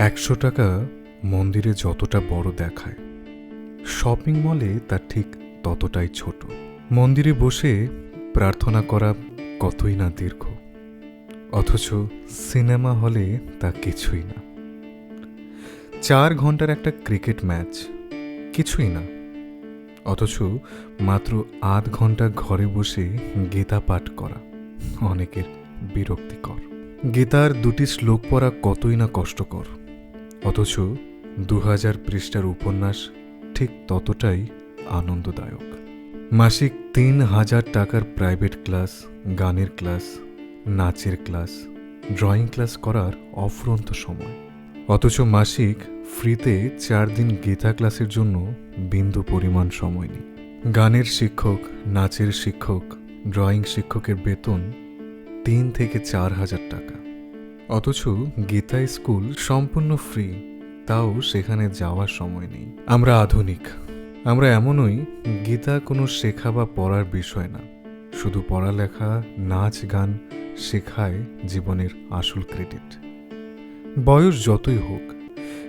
একশো টাকা মন্দিরে যতটা বড় দেখায়। শপিং মলে তা ঠিক ততটাই ছোট। মন্দিরে বসে প্রার্থনা করা কতই না দীর্ঘ। অথচ সিনেমা হলে তা কিছুই না। চার ঘণ্টার একটা ক্রিকেট ম্যাচ, কিছুই না। অথচ মাত্র আধ ঘণ্টা ঘরে বসে গীতা পাঠ করা অনেকের বিরক্তিকর। গীতার দুটি শ্লোক পড়া কতই না কষ্টকর। অথচ দু হাজার পৃষ্ঠার উপন্যাস ঠিক ততটাই আনন্দদায়ক। মাসিক তিন হাজার টাকার প্রাইভেট ক্লাস, গানের ক্লাস, নাচের ক্লাস, ড্রয়িং ক্লাস করার অফুরন্ত সময়। অথচ মাসিক ফ্রিতে চার দিন গীতা ক্লাসের জন্য বিন্দু পরিমাণ সময় নেই। গানের শিক্ষক, নাচের শিক্ষক, ড্রয়িং শিক্ষকের বেতন তিন থেকে চার হাজার টাকা। অথচ গীতা স্কুল সম্পূর্ণ ফ্রি, তাও সেখানে যাওয়ার সময় নেই। আমরা আধুনিক। আমরা এমনই গীতা কোনো শেখা বা পড়ার বিষয় না। শুধু পড়ালেখা, নাচ, গান শেখায় জীবনের আসল ক্রেডিট। বয়স যতই হোক,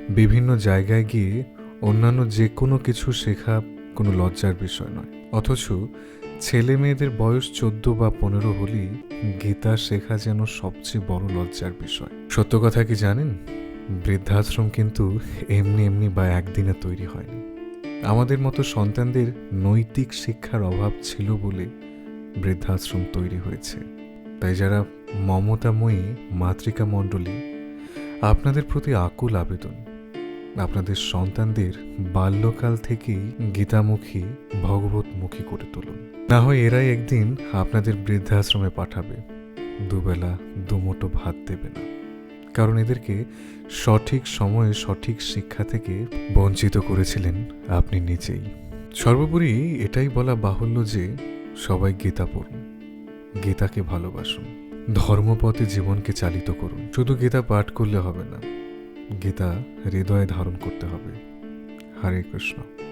বিভিন্ন জায়গায় গিয়ে অন্যান্য যে কোনো কিছু শেখা কোনো লজ্জার বিষয় নয়। অথচ ছেলে মেয়েদের বয়স চোদ্দ বা পনেরো হলেই গীতা শেখা যেন সবচেয়ে বড় লজ্জার বিষয়। সত্য কথা কি জানেন? বৃদ্ধাশ্রম কিন্তু এমনি এমনি বা একদিনে তৈরি হয়নি। আমাদের মতো সন্তানদের নৈতিক শিক্ষার অভাব ছিল বলে বৃদ্ধাশ্রম তৈরি হয়েছে। তাই যারা মমতাময়ী মাতৃকা মণ্ডলী আপনাদের প্রতি আকুল আবেদন। আপনাদের সন্তানদের বাল্যকাল থেকেই গীতামুখী ভগবতমুখী করে তুলুন। না হয় এরাই একদিন আপনাদের বৃদ্ধাশ্রমে পাঠাবে। দুবেলা দুমোটো ভাত দেবে না। কারণ এদেরকে সঠিক সময়ে সঠিক শিক্ষা থেকে বঞ্চিত করেছিলেন আপনি নিজেই। সর্বোপরি এটাই বলা বাহুল্য যে সবাই গীতা পড়ুন, গীতাকে ভালোবাসুন, ধর্মপথে জীবনকে চালিত করুন। শুধু গীতা পাঠ করলে হবে না গীতা হৃদয়ে ধারণ করতে হবে। হরে কৃষ্ণ।